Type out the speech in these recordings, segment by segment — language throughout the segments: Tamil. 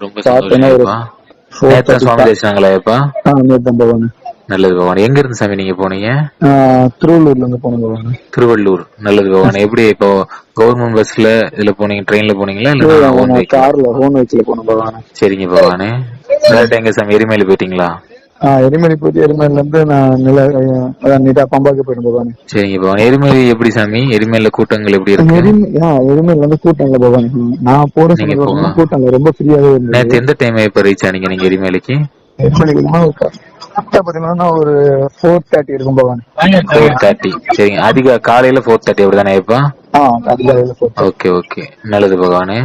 ரொம்ப thirty சுவாமி பகவான் நல்லது பகவான். எங்க இருந்து சாமி நீங்க போனீங்க? திருவள்ளூர்ல இருந்து பகவான். திருவள்ளூர். நல்லது பகவான். எப்படி இப்போ கவர்மெண்ட் பஸ்ல இதுல போனீங்க ட்ரெயின்ல போனீங்களா இல்ல? கார்ல ஹோன் வச்சுல போனோம் பகவான். சரிங்க பகவானே. எங்க சாமி? எரிமேல போயிட்டீங்களா? எரிமலை போயிட்டு எரிமலைல இருந்து நான் நில நீட்டா பம்பாக்கு போயிடும் பகவான். சரிங்க பகவான். எரிமேலி எப்படி சாமி? எரிமேல கூட்டங்கள் எப்படி இருக்கு? எரிமலை இருந்து கூட்டம் இல்ல பகவான். நான் போற. வந்து கூட்டம் இல்ல ரொம்ப ஃப்ரீயாவே இருந்தது. நேத்து எந்த டைம் இப்ப ரீச் ஆனீங்க நீங்க எரிமேலிக்கு? பாத்தீங்கன்னா ஒரு ஃபோர் தேர்ட்டி இருக்கும் பகவான். ஃபோர் தேர்ட்டி சரிங்க. அதிக காலையில ஃபோர் தேர்ட்டி இப்ப? ஆ அதிகாலையில ஃபோர் ஓகே ஓகே நல்லது பகவானே.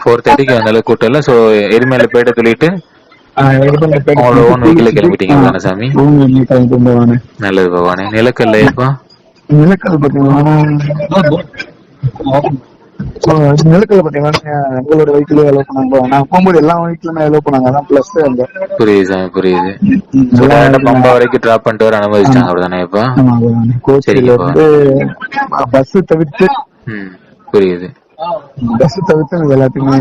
ஃபோர் தேர்ட்டிக்கு அந்த அளவுக்கு கூட்டம் இல்ல. சோ எரிமேல போயிட்டு சொல்லிட்டு கிளம்பிட்டீங்க சாமி? பகவான் நல்லது பகவானே. நிலக்கல்ல இப்ப நிலக்கல் பாத்தீங்கன்னா நிலக்கல் பாத்தீங்கன்னா எங்களோட வெஹிக்கிள் அலோவ் பண்ணாங்க நான் போகும்போது எல்லா வெஹிக்கிளுமே அலோவ் பண்ணாங்க. அதான் பிளஸ் அந்த புரியுது சாமி புரியுது. பம்பா வரைக்கும் டிராப் பண்ணிட்டு வர அனுமதிச்சாங்க அப்படிதானே இப்ப? கோச்சில. இருந்து பஸ் தவிர்த்து. ம் புரியுது. பஸ் தவிர்த்து இது எல்லாத்தையுமே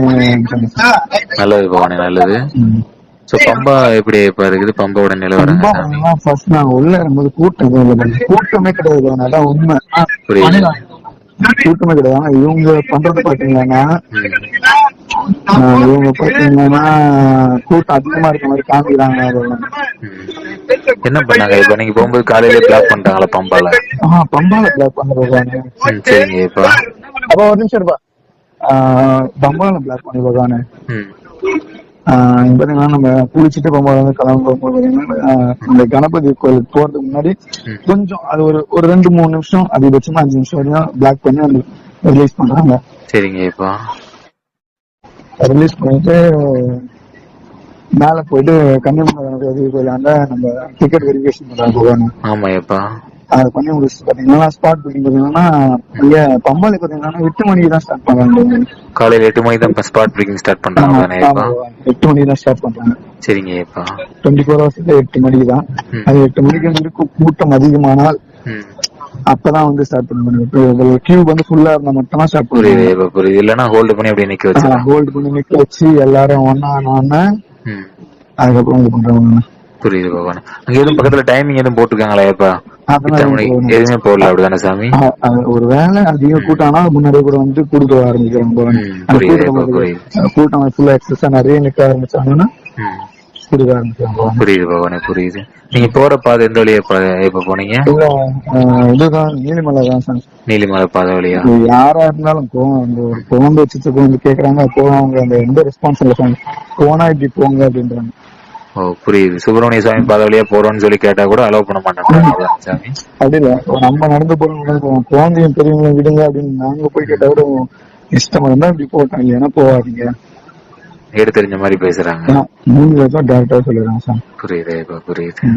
நல்லது பகவானே நல்லது. சோ பம்பா எப்படி இப்ப இருக்குது? பம்பாவோட நிலவரம் ஃபர்ஸ்ட் நாங்க உள்ள இருக்கும்போது கூட்டம். கூட்டமே கிடையாது. அதான் உண்மை. கூட்டமே கிடையாது. இவங்க பண்றது பாத்தீங்கன்னா இவங்க பாத்தீங்கன்னா கூட்டம் அதிகமா இருக்க மாதிரி காமிக்கிறாங்க. என்ன பண்ணாங்க இப்ப? நீங்க போகும்போது காலையில பிளாக் பண்ணிட்டாங்களா பம்பால? ஆஹ் பம்பால பிளாக் பண்றாங்க சரிங்க இப்ப. அப்ப ஒரு நிமிஷம் இருப்பா. பம்பால பிளாக் பண்ணி போகானு ம் பாத்தீங்கன்னா நம்ம குளிச்சுட்டு பம்பால இருந்து கிளம்ப போகும்போது இந்த கணபதி கோயிலுக்கு போறதுக்கு முன்னாடி. கொஞ்சம் அது ஒரு ஒரு ரெண்டு மூணு நிமிஷம் அதிகபட்சமா அஞ்சு நிமிஷம் வரையும் பிளாக் பண்ணி அந்த ரிலீஸ் பண்றாங்க. சரிங்க இப்ப? ரிலீஸ் பண்ணிட்டு மேல போயிட்டு கன்னியாகுமரி கணபதி கோயிலாண்ட நம்ம டிக்கெட் வெரிஃபிகேஷன் பண்றாங்க போவாங்க ஆமா எப்பா. அது பண்ணி முடிச்சு பாத்தீங்கன்னா ஸ்பாட் புக்கிங் பாத்தீங்கன்னா இங்க பம்பாலி பாத்தீங்கன்னா எட்டு மணிக்கு தான் ஸ்டார்ட் பண்றாங்க. காலையில எட்டு மணிக்கு தான் ஸ்பாட் பிரேக்கிங் ஸ்டார்ட் பண்றாங்க எட்டு மணிக்கு தான் ஸ்டார்ட் பண்றாங்க. சரிங்க இப்ப டுவெண்ட்டி ஃபோர் ஹவர்ஸ்ல எட்டு மணிக்கு தான். அது எட்டு மணிக்கு இருக்கும் கூட்டம் அதிகமானால் அப்பதான் வந்து ஸ்டார்ட் பண்ணுவாங்க. கியூ வந்து ஃபுல்லா இருந்தா மட்டும் தான் ஸ்டார்ட் புரியுது புரியுது. இல்லன்னா ஹோல்டு பண்ணி அப்படியே நிக்க வச்சிடலாம். ஹோல்டு பண்ணி நிக்க வச்சு எல்லாரும் ஒன்னா ம். அதுக்கப்புறம் இது பண்றாங்க புரியுது பகவான். அங்க எதுவும் பக்கத்துல டைமிங் எதுவும் போட்டுருக்காங்களா இப்ப எதுவும் போடல. அப்படிதானே சாமி? ஒரு வேலை அதிக கூட்டம்னா முன்னாடியே கூட வந்து கொடுக்க ஆரம்பிக்கிறாங்க புரியுது, கூட்டம் ஃபுல்லா எக்ஸஸா நிறைய நிக்க ஆரம்பிச்சாங்கன்னா ஆரம்பிக்கிறாங்க பவன். புரியுது பகவானே புரியுது. நீங்க போற பாதை எந்த வழியா இப்ப போனீங்க? இதுதான் நீலிமலை தான் சார் நீலிமலை பாதை வழியா? யாரா இருந்தாலும் அந்த ஒரு குழந்தை வச்சுட்டு வந்து கேக்குறாங்க போவோம் அவங்க அந்த எந்த ரெஸ்பான்ஸ் இல்ல சார் போனா இப்படி போங்க அப்படின்றாங்க. ஓ புரியுது. சுப்பிரமணிய சாமி பாதை வழியா போறோம்னு சொல்லி கேட்டா கூட அலோவ் பண்ண மாட்டாங்க. சாமி. அப்படி இல்ல நம்ம நடந்து போறோம் குழந்தையும் பெரியவங்களும் விடுங்க அப்படின்னு நாங்க போய் கேட்டா கூட இஷ்டம் இருந்தா இப்படி போட்டோம் இல்லைன்னா போவாதீங்க எடுத்து தெரிஞ்ச மாதிரி பேசுறாங்க. ஏன்னா மூணு பேருக்கும் டேரக்டா சொல்லிடுறாங்க சார் புரியுது இப்ப புரியுது.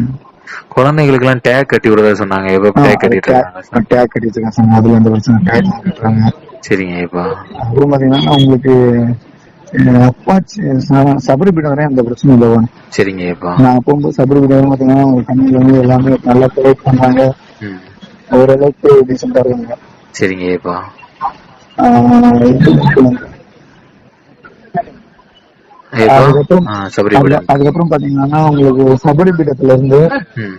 குழந்தைங்களுக்கு எல்லாம் டேக் கட்டி விடுறதா சொன்னாங்க. எப்ப டேக் கட்டிட்டு இருக்காங்க? டேக் கட்டிட்டு சார் அதுல எந்த பிரச்சனை டேக் கட்டுறாங்க. சரிங்க இப்ப அப்புறம் பாத்தீங்கன்னா உங்களுக்கு அப்பாச்சி சபரிபீடம் அந்த பிரச்சனை இல்லை. சரிங்க நான் போகும்போது சபரிபீடம் பாத்தீங்கன்னா அவங்க கண்ணில் வந்து எல்லாமே நல்லா ப்ரொவைட் பண்றாங்க. ம். ஓரளவுக்கு டீசெண்டா இருக்காங்க. சரிங்க இப்ப அதுக்கப்புறம் பாத்தீங்கன்னா உங்களுக்கு சபரிபீடத்துல இருந்து ம்.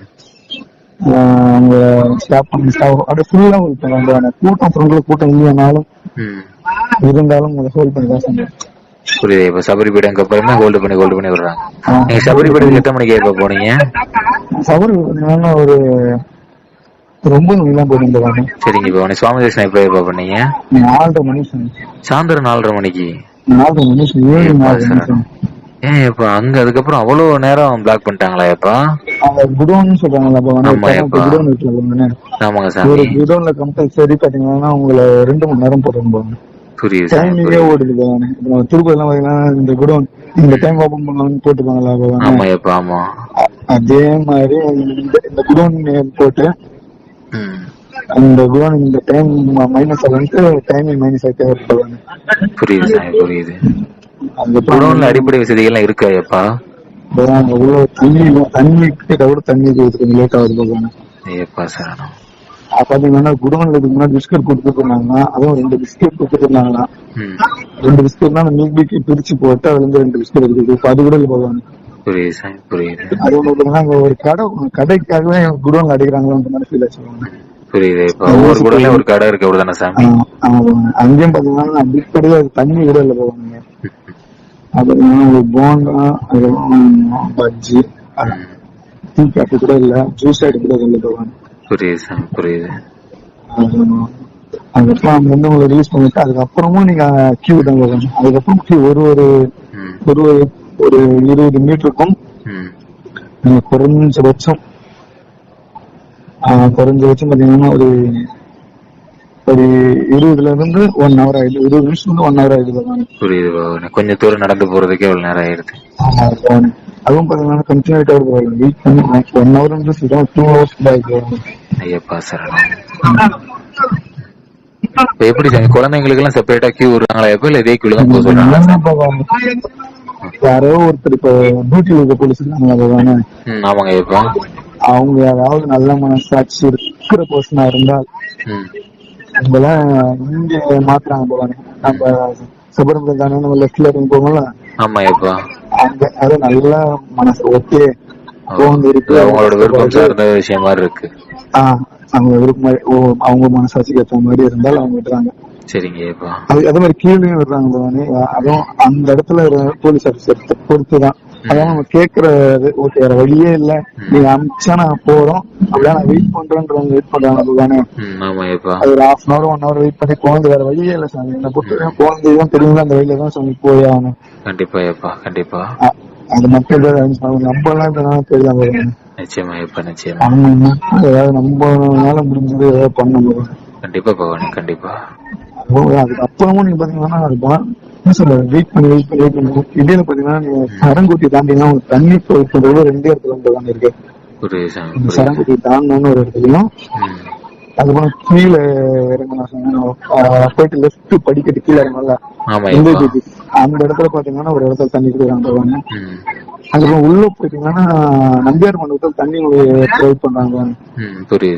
ஆஹ், அங்க ஸ்டாப் பண்ணி அப்படியே ஃபுல்லா ஹோல்ட் கூட்டம் ஃப்ரெண்ட்ல கூட்டம் இல்லைனாலும் ம். இருந்தாலும் ஹோல்ட் பண்ணி தான் புரியுது. இப்ப சபரிபீடம்க்கு அப்புறமே ஹோல்டு பண்ணி ஹோல்டு பண்ணி விடுறாங்க. நீங்க சபரிபீடத்துக்கு எத்தனை மணிக்கு எப்ப போனீங்க? சபரி ஒரு ரொம்ப சரிங்க இப்ப உனக்கு சுவாமி தரிசனம் எப்ப எப்ப பண்ணீங்க? நாலரை மணி சாயந்தரம் நாலரை மணிக்கு. நாலரை மணி. ஏன் இப்ப அங்க அதுக்கப்புறம் அவ்வளவு நேரம் பிளாக் பண்ணிட்டாங்களா குடோன்னு. குடோன் இருக்குல்ல பாருங்க. ஆமாங்க சாமி. குடோன்ல கம்பல்சரி பாத்தீங்கன்னா உங்களை ரெண்டு மணி நேரம் போட்டுருப்பாங்க புரியுது டைமிங்கே ஓடுது நம்ம திருப்பதி எல்லாம் பாத்தீங்கன்னா இந்த குடோன் இந்த டைம் ஓபன் பண்ணலாம்னு போட்டுப்பாங்களா. ஆமா எப்பா ஆமா. அதே மாதிரி இந்த குடோன் போட்டு அந்த குடோன் இந்த டைம் மைனஸ் ஆகிட்டு டைமிங் மைனஸ் ஆகிட்டே இருப்பாங்க புரியுது புரியுது. அதுக்கப்புறம் குடோன்ல அடிப்படை வசதிகள்லாம் இருக்கா எப்பா? உள்ள தண்ணி தண்ணி கிட்ட கூட தண்ணி கொஞ்சம் லேட் ஆகுது எப்பா சரணம் பாத்தீங்கன்னா குடோன்ல இதுக்கு முன்னாடி பிஸ்கட் கொடுத்துட்டு இருந்தாங்கன்னா அதுவும் ரெண்டு பிஸ்கட் கொடுத்துட்டு இருந்தாங்களா ம். ரெண்டு பிஸ்கட்னா அந்த மில்க் பிக்கி பிரிச்சு போட்டு அதுல இருந்து ரெண்டு பிஸ்கட் இப்ப அது கூட போவாங்க புரியுது புரியுது. அது அங்க ஒரு கடை கடைக்காகவே குடோன்ல அடிக்கிறாங்களோன்ற மாதிரி ஃபீல் ஆச்சு புரியுது ஒவ்வொரு ஒரு கடை இருக்கு அப்படிதானே சாமி. அங்கேயும் பாத்தீங்கன்னா கிடையாது தண்ணி கூட இல்ல போவாங்க அப்புறம் போண்டா அதுக்கப்புறம் பஜ்ஜி. டீ காஃபி கூட இல்ல ஜூஸ் ஐட்டம் கூட இல்ல போவாங்க. புரியுது சாமி புரியுது. அதுக்கப்புறம் அங்க இருந்து உங்களை ரிலீஸ் பண்ணிட்டு அதுக்கப்புறமும் நீங்க கியூ போகணும் அதுக்கப்புறம் ஒரு ஒரு இருபது மீட்டருக்கும் நீங்க குறைஞ்சபட்சம் குறைஞ்சபட்சம் பாத்தீங்கன்னா ஒரு ஒரு இருபதுல இருந்து ஒன் ஹவர் ஆயிடுது. இருபது நிமிஷம் இருந்து ஒன் ஹவர் ஆயிடுது. புரியுது கொஞ்சம் தூரம் நடந்து போறதுக்கே எவ்வளவு நேரம் பகவான். அதுவும் பாத்தீங்கன்னா கண்டினியூட்டா இருக்கு வெயிட் பண்ணி ஒன் ஹவர் வந்து டூ ஹவர்ஸ் ஆயிடுது. ஐயப்பா சரணம். இப்ப எப்படி குழந்தைங்களுக்கு எல்லாம் செப்பரேட்டா கியூ விடுறாங்களா? எப்ப இல்ல இதே கியூல தான் போக பகவான்? யாரோ ஒருத்தர் இப்ப டியூட்டில இருக்க போலீஸ் இருக்காங்க ஆமாங்க ஐயப்பா. அவங்க யாராவது நல்ல மனசாட்சி இருக்கிற பர்சனா இருந்தால் ம். நம்மள இங்க மாத்துறாங்க போவாங்க நம்ம சுப்பிரமணியம் தானே நம்ம லெஃப்ட்ல இருந்து போவோம்ல ஆமா ஐயப்பா. அங்க அது நல்ல மனசு ஓகே போங்க இருக்கு. அவங்களோட விருப்பம் சார்ந்த விஷயம் மாதிரி இருக்கு. அவங்க விருப்பம் அவங்க மனசாட்சிக்கு ஏற்ற மாதிரி இருந்தால் அவங்க விடுறாங்க சரிங்க ஐயப்பா அது அதே மாதிரி கீழே விடுறாங்க பவானி அதுவும் அந்த இடத்துல போலீஸ் ஆஃபீஸர் பொறுத்து தான் அதான் நம்ம கேக்குறது ஓகே வேற வழியே இல்ல. நீங்க அமிச்சா நான் போறோம். அப்படியே நான் வெயிட் பண்றேன்றவங்க வெயிட் பண்றாங்க அதுதானே அது ஒரு half an hour one hour wait பண்ணி குழந்தை வேற வழியே இல்ல சாமி. என்ன பொறுத்த குழந்தையும் தெரியுங்களா அந்த வழியில தான் சாமி போய் ஆகணும். கண்டிப்பா ஐயப்பா கண்டிப்பா. அது மட்டும் நம்ம எல்லாம் இப்ப தெரியாம நிச்சயமா ஐயப்பா நிச்சயமா. ஏதாவது நம்மளால முடிஞ்சது ஏதாவது பண்ண முடியும் கண்டிப்பா பகவானே கண்டிப்பா. அதுக்கு அப்புறமும் நீங்க பாத்தீங்கன்னா அது சொல்றது வெயிட் பண்ணி வெயிட் பண்ணி வெயிட் பண்ணி. இடையில பாத்தீங்கன்னா நீங்க சரங்குத்தி தாண்டினா ஒரு தண்ணி ரெண்டே இடத்துல வந்து இருக்கு சரங்குத்தி தாண்டணும்னு ஒரு இடத்துலயும் அதுக்கப்புறம் கீழே ஆஹ் போயிட்டு லெஃப்ட் படிக்கட்டு கீழே இறங்கல இந்த. அந்த இடத்துல பாத்தீங்கன்னா ஒரு இடத்துல தண்ணி குடிக்கிறாங்க அதுக்கப்புறம் உள்ள போயிட்டீங்கன்னா நம்பியார் மண்டபத்தில் தண்ணி ப்ரொவைட் பண்றாங்க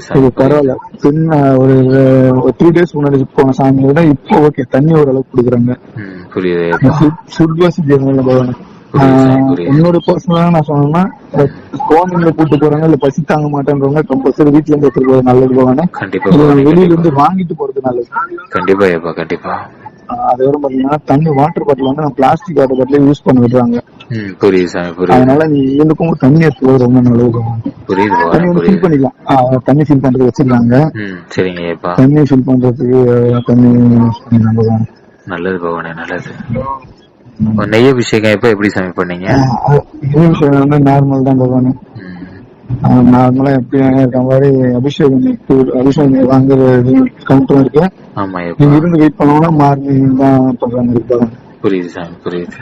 சாமி பரவாயில்ல. சின்ன ஒரு த்ரீ டேஸ் முன்னாடி போன சாமியை விட இப்போ ஓகே தண்ணி ஓரளவுக்கு குடிக்கிறாங்க. ஃபுட் வசதி இன்னொரு பர்சனலா நான் சொன்னேன்னா குழந்தைங்களை கூட்டு போறாங்க இல்ல பசி தாங்க மாட்டேன்றவங்க கம்பல்சரி வீட்டுல இருந்து எடுத்துட்டு போறது நல்லது போவாங்க கண்டிப்பா வெளியில இருந்து வாங்கிட்டு போறது நல்லது. கண்டிப்பா ஐயப்பா கண்டிப்பா. அது வரும் பாத்தீங்கன்னா தண்ணி வாட்டர் பாட்டில் வந்து நம்ம பிளாஸ்டிக் வாட்டர் பாட்டிலே யூஸ் பண்ண விடுறாங்க புரியுது சாமி புரியுது. அதனால நீ இவனுக்கும் தண்ணி எடுத்து போறது ரொம்ப நல்லது புரியுது தண்ணி வந்து ஃபில் பண்ணிக்கலாம். தண்ணி ஃபில் பண்றது வச்சிருக்காங்க. சரிங்க தண்ணி ஃபில் பண்றதுக்கு தண்ணி use பண்ணிக்கலாம் நல்லது பகவானே நல்லது. நெய் அபிஷேகம் எப்ப எப்படி சாமி பண்ணீங்க? வந்து நார்மல் தான் ம். நார்மலா எப்பயும் இருக்க மாதிரி அபிஷேகம் அபிஷேகம் வாங்குற இது கவுண்டரும் இருக்கு. ஆமா நீங்க இருந்து வெயிட் பண்ணோம்னா மார்னிங் தான் பண்றாங்க இருப்பாங்க புரியுது சாமி புரியுது.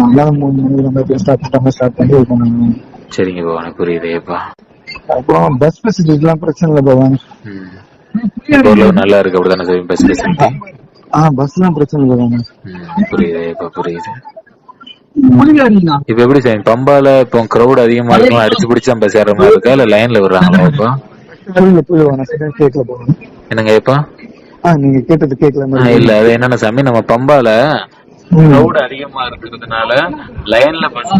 நல்லா மூணு மணிக்கு நம்ம ஸ்டார்ட் பண்ணாம ஸ்டார்ட் பண்ணி இது பண்ணுவாங்க சரிங்க பகவானே புரியுது ஐயப்பா அப்புறம் பஸ் ஃபெசிலிட்டிலாம் பிரச்சனை இல்லை ஓரளவு நல்லா இருக்கு அப்படிதானே சாமி பஸ் ஃபெசிலிட்டி ஆ பஸ்லாம் பிரச்சனை இல்லை பவான் ம் புரியுது ஐயப்பா புரியுது. இப்ப எப்படி சாமி பம்பால இப்போ கிரௌட் அதிகமா இருக்கலாம் அடிச்சு பிடிச்சு நம்ம சேர்ற மாதிரி இருக்கா? இல்ல லைன்ல விடுறாங்களா இப்போ? புரியல புரியல சரியா கேட்கல பவான் என்னங்க ஐயப்பா ஆ நீங்க கேட்டது கேட்கல இல்ல அது என்னன்னா சாமி? நம்ம பம்பால. கிரௌட் அதிகமா இருக்கிறதுனால லைன்ல பஸ்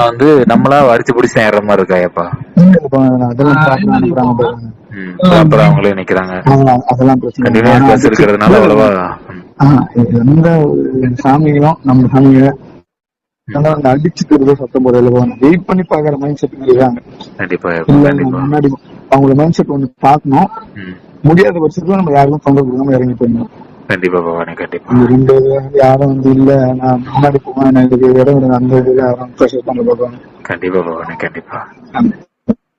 வந்து நம்மளா வரிச்சு பிடிச்சு ஏற மாதிரி இருக்கா பவான், அதெல்லாம் அப்புறம் அவங்களே நிக்கிறாங்க. அதெல்லாம் பிரச்சனை இருக்கிறதுனால அவ்வளவா எந்த சாமியும் நம்ம ஆனா அந்த அடிச்சுக்கிறது சத்தம் போடுறது வெயிட் பண்ணி பாக்குற மைண்ட் செட் இருக்காங்க முன்னாடி அவங்களோட மைண்ட் செட் ஒண்ணு பார்க்கணும். ம். முடியாத பட்சத்துல நம்ம யாருக்கும் தொந்தரவு கொடுக்காம இறங்கி போயிடணும். கண்டிப்பா பவானி கண்டிப்பா. ரெண்டு யாரும் வந்து இல்ல நான் முன்னாடி போவேன் இடம் அந்த இதுல யாரும் ப்ரெஷர் பண்ண பார்ப்பாங்க கண்டிப்பா பவானி கண்டிப்பா.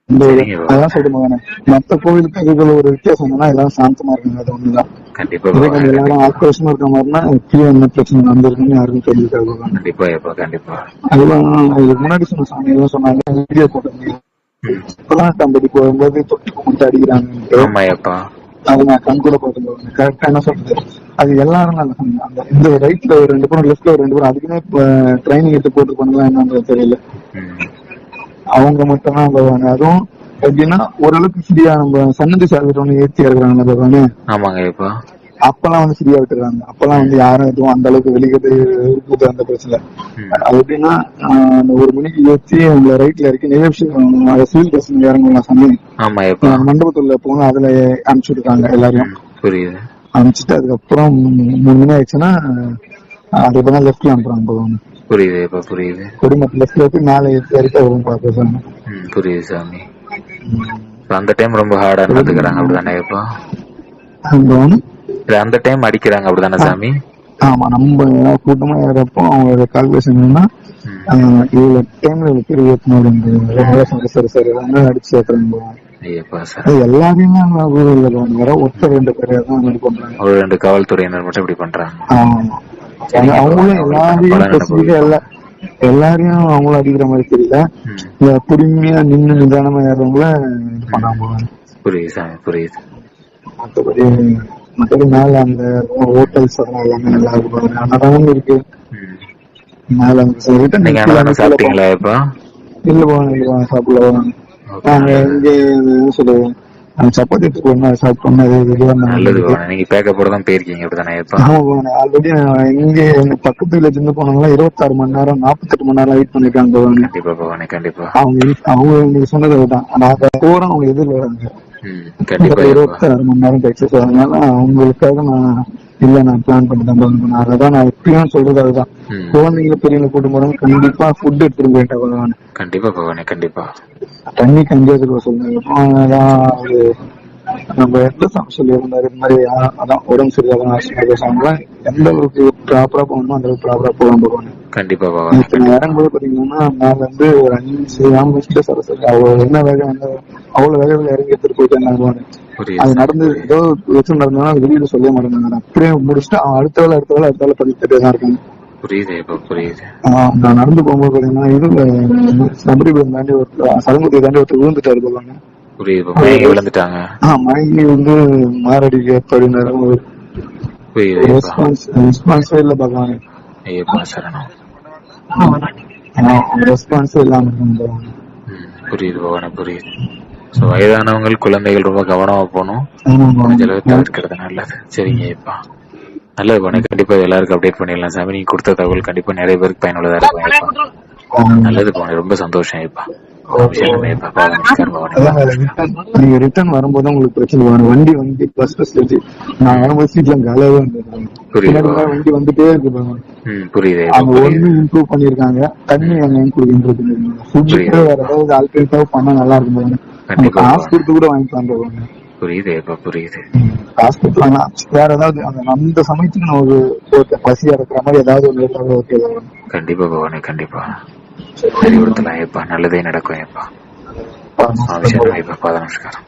இந்த. அதான் மகனே மத்த கோவிலுக்கு இதுல ஒரு வித்தியாசம் என்னன்னா எல்லாரும் சாந்தமா இருக்காங்க அது ஒண்ணுதான் கண்டிப்பா எல்லாரும் ஆக்ரோஷமா இருக்க மாதிரினா கீழே என்ன பிரச்சனை நடந்திருக்குன்னு யாருக்கும் தெரிஞ்சுக்காது கண்டிப்பா கண்டிப்பா. அதுதான் இதுக்கு முன்னாடி சொன்ன சாமி எல்லாம் சொன்னாங்க வீடியோ. இப்பெல்லாம் தம்பதி போகும்போது தொட்டி கும்பிட்டு அடிக்கிறாங்க அது நான் கண் கூட பார்த்துருக்கேன் கரெக்டா என்ன சொல்றது? அது எல்லாரும் நல்ல. அந்த இந்த ரைட்ல ஒரு ரெண்டு பேரும் லெஃப்ட்ல ஒரு ரெண்டு பேரும் அதுக்குமே ட்ரைனிங் எடுத்து போட்டு பண்ணலாம் என்னன்றது தெரியல. அவங்க மட்டும் தான் போவாங்க அதுவும் எப்படின்னா ஓரளவுக்கு ஃப்ரீயா நம்ம சன்னதி சார்பிட்டு ஒண்ணு ஏத்தி இருக்கிறாங்க பகவானே ஆமாங்க ஐயப்பா அப்பெல்லாம் வந்து ஃப்ரீயா விட்டுறாங்க அப்பெல்லாம் வந்து யாரும் எதுவும் அந்த அளவுக்கு வெளியிட்டு இருக்குது அந்த பிரச்சனை. அது எப்படின்னா ஒரு மணிக்கு ஏற்றி உங்களை ரைட்ல இருக்கு நிகழ்ச்சி சிவில் பஸ் இறங்கலாம் சாமி. மண்டபத்துல போங்க அதுல அனுப்பிச்சு விட்டுருக்காங்க எல்லாரையும். ம், புரியுது. அனுப்பிச்சிட்டு அதுக்கப்புறம் மூணு மணி ஆயிடுச்சுன்னா அது இப்பதான் லெஃப்ட்ல அனுப்புறாங்க பகவான் புரியுது ஐயப்பா புரியுது. கொடிமரத்து லெஃப்ட்ல ஏற்றி மேலே ஏற்றி வரைக்கும் வரும் பார்க்க சாமி ம், புரியுது சாமி. இப்ப அந்த டைம் ரொம்ப ஹார்டா நடந்துக்கிறாங்க அப்படிதானே இல்ல அந்த டைம் அடிக்கிறாங்க அப்படிதானே சாமி? ஆமா நம்ம கூட்டமா ஏறப்போ அவங்களோட கால்குலேஷன் என்னன்னா இவ்வளவு டைம்ல இவ்வளவு பேர் ஏற்றணும் அப்படின்றது சரி சரி அடிச்சு ஏற்றுறாங்க அவங்க வர ஒருத்தர் ரெண்டு பேர் தான் பண்றாங்க. ஒரு ரெண்டு காவல்துறையினர் மட்டும் இப்படி பண்றாங்க. ஆமா. அவங்க- அவங்களும் எல்லாரையும் எல்லா எல்லாரையும் அவங்களும் அடிக்கிற மாதிரி தெரியல. இந்த பொறுமையா நின்னு நிதானமா ஏறவங்கள பண்ணாம. புரியுது சாமி புரியுது. மத்தபடி மத்தபடி மேல அந்த ஹோட்டல்ஸ் அதெல்லாம் எல்லாமே நல்லா இருக்கும் அன்னதானம் இருக்கு. மேல சாப்பிட்டீங்களா ஐயப்பா இல்ல போவாங்க இல்ல போவாங்க சாப்பிடல. போவாங்க நாங்க இங்க சொல்லுவோம் நாங்க சப்பாத்தி எடுத்துட்டு போனோம் சாப்பிட்டோம் அது வெளியே நல்லது போன நீங்க பேக்கப்போட தான் போயிருக்கீங்க ஆமா போவாங்க ஆல்ரெடி இங்க எங்க பக்கத்து வில்லேஜ் இருந்து போனவங்க இருபத்தாறு மணி நேரம் நாற்பத்தெட்டு மணி நேரம் வெயிட் பண்ணிருக்காங்க போவாங்க கண்டிப்பா பவானி கண்டிப்பா. அவங்க அவங்க நீங்க சொன்னது அதுதான். நாங்க போறோம் அவங்க எதிர்ல வராங்க ம், கண்டிப்பா ஐயப்பா இருபத்தாறு மணி நேரம் கழிச்சு அதனால அவங்களுக்காக நான் இல்ல நான் பிளான் பண்ணி தான் போகணும் அதான் நான் எப்பயும் சொல்றது அதுதான். ம், குழந்தைங்களை பெரியவங்களை கூட்டு போறவங்க கண்டிப்பா ஃபுட் எடுத்துட்டு போயிட்டா போவாங்க கண்டிப்பா பவானி கண்டிப்பா. தண்ணி கஞ்சியதுக்கு சொல்லுங்க? அதான் அவரு நம்ம எந்த சாமி சொல்லியிருந்தாரு? இந்த மாதிரி அதான் உடம்பு சரியாதான் ஆசிரியர் எந்த அளவுக்கு ப்ராப்பரா போகணுமோ அந்த அளவுக்கு ப்ராப்பரா போகாம போகணும் கண்டிப்பா பவானி இப்ப நான் இறங்கும்போது பாத்தீங்கன்னா மேல இருந்து ஒரு அஞ்சு ஆம்புலன்ஸ்ல சரசரி அவ்வளவு என்ன வேகம் வந்து அவ்வளவு வேகத்துல இறங்கி எடுத்துட்டு போயிட்டு இருந்தாங்க புரியுது அது நடந்து ஏதோ நடந்ததுனால அது வெளியில சொல்ல மாட்டேங்கிறாங்க. அப்படியே முடிச்சுட்டு அவன் அடுத்த வேலை அடுத்த வேலை அடுத்த வேலை பண்ணிட்டு தான் இருக்காங்க. புரியுது புரியுது. நான் நடந்து போகும்போது பாத்தீங்கன்னா இதுல சபரிபுரம் தாண்டி ஒரு சரங்குத்தியை தாண்டி ஒருத்தர் விழுந்துட்டாரு போவாங்க புரியுது விழுந்துட்டாங்க. ஆஹ் மயங்கி வந்து மாரடிக்க அப்படின்னாரு ஒரு ரெஸ்பான்ஸ் ரெஸ்பான்ஸே இல்ல சரணம். ரெஸ்பான்ஸே இல்லாம புரியுது புரியுது. சோ வயதானவங்கள் குழந்தைகள் ரொம்ப கவனமா போகணும். முடிஞ்ச அளவு தவிர்க்கிறது நல்லது. சரிங்க ஐயப்பா நல்லது பண்ணி. கண்டிப்பா எல்லாருக்கும் அப்டேட் பண்ணிடலாம் சாமி. நீங்க கொடுத்த தகவல் கண்டிப்பா நிறைய பேருக்கு பயனுள்ளதா இருக்கும். நல்லது பண்ணி. ரொம்ப சந்தோஷம் return- நீங்க ரிட்டர்ன் வரும்போது உங்களுக்கு பிரச்சனை வரும். வண்டி வந்து பஸ் நான் வரும்போது சீட்ல காலியாவே வண்டி வந்துட்டே இருக்கு புரியுது அவங்க ஒண்ணு இம்ப்ரூவ் பண்ணிருக்காங்க தண்ணி வேற ஏதாவது ஆல்டர்னேட்டிவ் பண்ணா நல்லா இருக்கும் பாருங்க. காசு கொடுத்து கூட வாங்கிக்கலாம் பாருங்க. புரியுது ஐயப்பா புரியுது. காசு வேற ஏதாவது அந்த சமயத்துக்கு ஒரு ஓகே பசியா இருக்கிற மாதிரி ஏதாவது ஒண்ணு இருந்தாலும் ஓகே கண்டிப்பா பவானி கண்டிப்பா. ஐயப்பா. நல்லதே நடக்கும் ஐயப்பா. பாத நமஸ்காரம்.